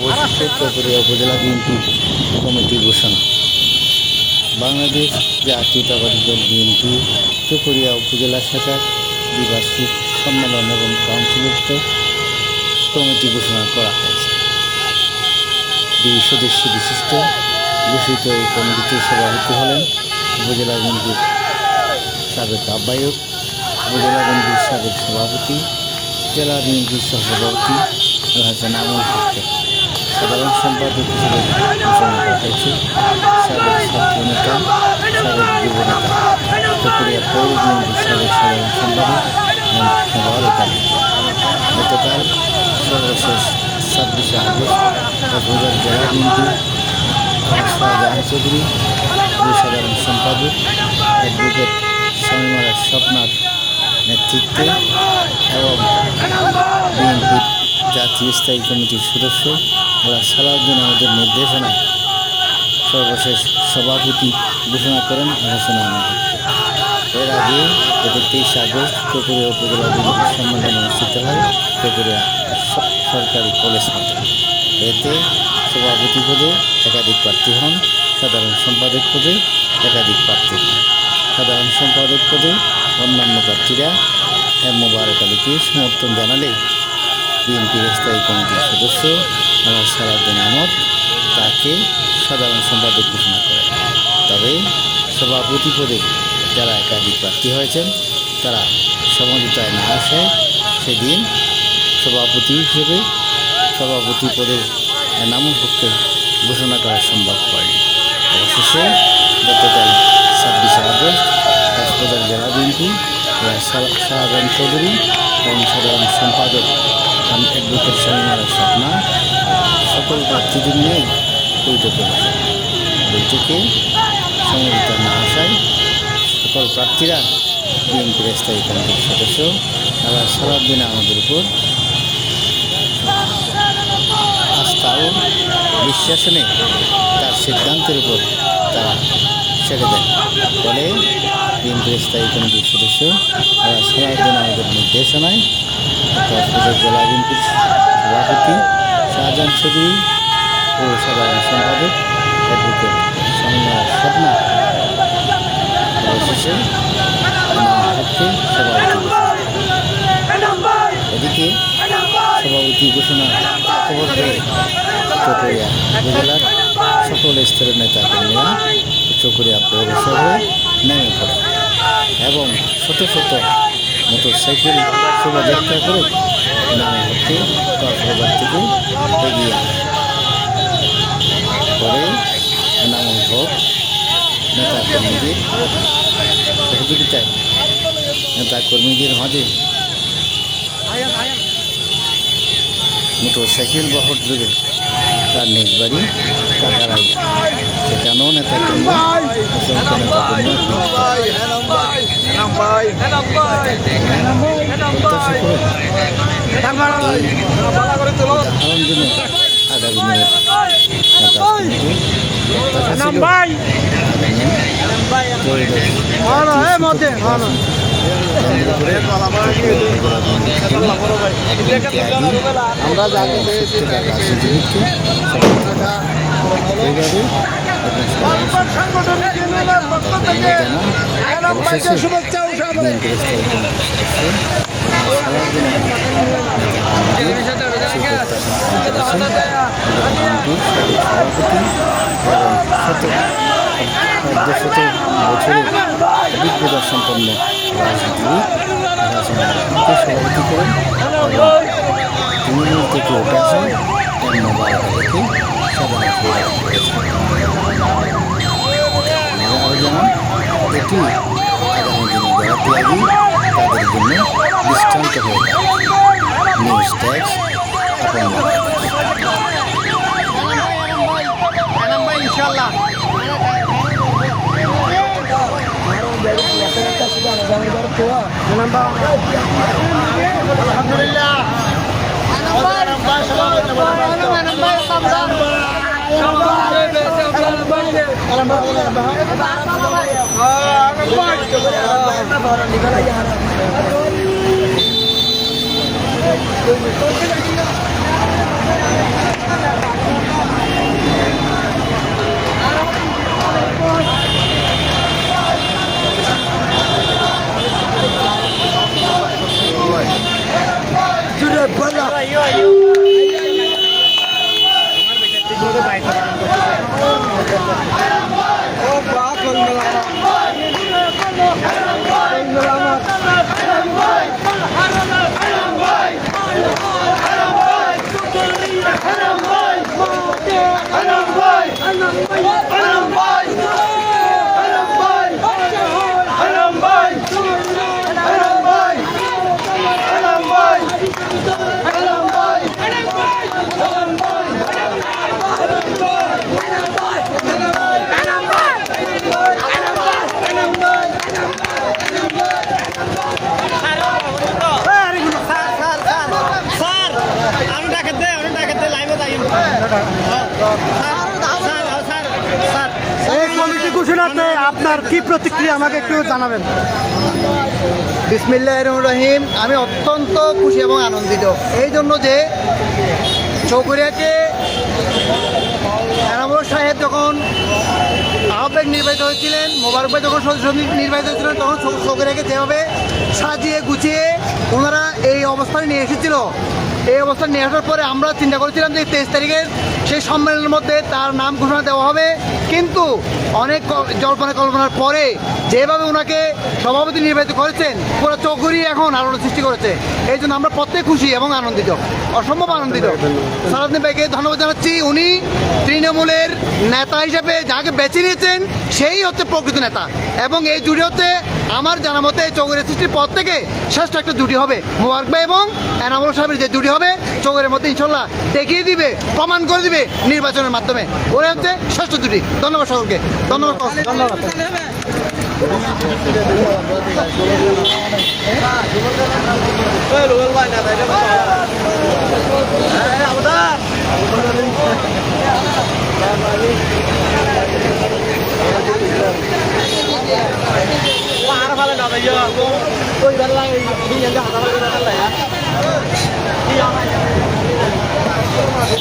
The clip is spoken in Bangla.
অবশেষে চকরিয়া উপজেলা বিএনপি কমিটি ঘোষণা। বাংলাদেশ জাতীয়তাবাদী দল বিএনপি চকরিয়া উপজেলা শাখার দ্বিবার্ষিক সম্মেলন এবং কাউন্সিলত্ব কমিটি ঘোষণা করা হয়েছে। দুই সদস্য বিশিষ্ট ঘোষিত এই কমিটিতে সভাপতি হলেন উপজেলা বিএনপির সাবেক আহ্বায়ক, উপজেলা বিএনপির সাবেক সভাপতি, জেলা বিএনপির সহসভাপতি হাসান আমল সাধারণ সম্পাদক হিসেবে ঘোষণা হয়েছে সাবেক ছাত্র নেতা সাবেক যুব নেতা চকরিয়া পৌর বিএনপির সাবেক সাধারণ সম্পাদক মোবারক আলী গতকাল অ্যাডভোকেট স্বপ্নার নেতৃত্বে এবং বিএনপির জাতীয় স্থায়ী কমিটির সদস্য আল্লাহ সালাউদ্দিন আমাদের নির্দেশনায় সর্বশেষ সভাপতি ঘোষণা করেন হাসান আহমেদ এর আগে গত তেইশ আগস্ট চকুরিয়া উপজেলা বিএনপির সম্মেলন অনুষ্ঠিত হয় চকুরিয়া সরকারি কলেজ মাঠে। এতে সভাপতি পদে একাধিক প্রার্থী হন, সাধারণ সম্পাদক পদে একাধিক প্রার্থী হন। সাধারণ সম্পাদক পদে অন্যান্য প্রার্থীরা মোবারক আলীকে সমর্থন জানালে বিএনপির স্থায়ী কমিটির সদস্য আমার সালাউদ্দিন আহমদ তাকে সাধারণ সম্পাদক ঘোষণা করেন। তবে সভাপতি পদে যারা একাধিক প্রার্থী হয়েছেন, তারা সমঝোতায় না আসে সেদিন সভাপতি হিসেবে সভাপতি পদের এনামুল ঘোষণা করা সম্ভব হয়নি। অবশেষে গতকাল ছাব্বিশে আগস্ট কক্সবাজার জেলা বিএনপি শাহজাহান চৌধুরী এবং সাধারণ সম্পাদক অ্যাডভোকেট স্বামীমারা স্বপ্না, সকল প্রার্থীদের নিয়ে বৈঠকে বৈঠকে সমঝোতা না আসায় সকল প্রার্থীরা বিএনপির স্থায়ী কমিটির সদস্য আল্লাহ সারাদিন আমাদের উপর আস্থা ও বিশ্বাস নেই তার সিদ্ধান্তের উপর তারা ছেড়ে দেন ফলে বিএনপির স্থায়ী কমিটির সদস্য আল্লাহ সারাদিন আমাদের নির্দেশনায় কক্সবাজার জেলা বিএনপির সভাপতি শাহজাহান চৌধুরী ও সাধারণ সম্পাদক অ্যাডভোকেট স্বামীনাথ স্বপ্না অবশেষে সভাপতি এদিকে সভাপতি ঘোষণা খবর পেয়ে চকরিয়া উপজেলার সকল স্তরের নেতা কর্মীরা চকরিয়া পৌরসভায় নেমে পড়ে এবং শত শত মোটর সাইকেল শোভাযাত্রা করে নামে হচ্ছে কক্সবাজার থেকে এগিয়ে পরে এনামুল হক নেতা কর্মীদের সহযোগিতায় নেতা কর্মীদের মাঝে মোটর সাইকেল বহর যুগে তার নিজ বাড়ি কাকারাই সেখানেও নেতা কর্মী অসংখ্য নেতা করে আমরা জানি সত্যিকার রাজনীতিবিদকে এইভাবে অবশেষে শত বছরের অভিজ্ঞতা সম্পন্ন সভাপতি করেন তৃণমূল থেকে উঠে আসেন করেছেন আরও জানান এটি দিনে যারা ত্যাগী তাদের জন্য দৃষ্টান্ত হয়ে যাবে নিউজ ট্যাক্স আপন আলহামদুলিল্লাহ এই কমিটি ঘোষণাতে আপনার কি প্রতিক্রিয়া আমাকে একটু জানাবেন বিসমিল্লাহ রহিম আমি অত্যন্ত খুশি এবং আনন্দিত। এই জন্য যে চৌকুরিয়াকে এনামুল সাহেব যখন আহ্বায়ক নির্বাচিত হয়েছিলেন মোবারক ভাই যখন সদস্য নির্বাচিত হয়েছিলেন, তখন চৌ- রেখে যেভাবে সাজিয়ে গুছিয়ে ওনারা এই অবস্থানে নিয়ে এসেছিল। এই অবস্থান নিয়ে আসার পরে আমরা চিন্তা করেছিলাম যে তেইশ তারিখের সেই সম্মেলনের মধ্যে তার নাম ঘোষণা দেওয়া হবে। কিন্তু অনেক জল্পনা কল্পনার পরে যেভাবে ওনাকে সভাপতি নির্বাচিত করেছেন, পুরো চৌকুরি এখন আলোড়ন সৃষ্টি করেছে। এই জন্য আমরা প্রত্যেক খুশি এবং আনন্দিত, অসম্ভব আনন্দিত। সারাদিন ভাইকে ধন্যবাদ জানাচ্ছি। উনি তৃণমূলের নেতা হিসেবে যাকে বেছে নিয়েছেন, সেই হচ্ছে প্রকৃত নেতা। এবং এই জুড়ে হচ্ছে আমার জানা মতে চৌগুরের সৃষ্টির পর থেকে শ্রেষ্ঠ একটা জুটি হবে মোবারক ভাই এবং এনামুল সাহেবের যে জুটি হবে চৌগুরের মধ্যে ইনশাল্লাহ দেখিয়ে দিবে প্রমাণ করে দিবে নির্বাচনের মাধ্যমে ওরা হচ্ছে শ্রেষ্ঠ জুটি ধন্যবাদ সকলকে ধন্যবাদ ধন্যবাদ subscribe cho kênh Ghiền Mì Gõ Để không bỏ lỡ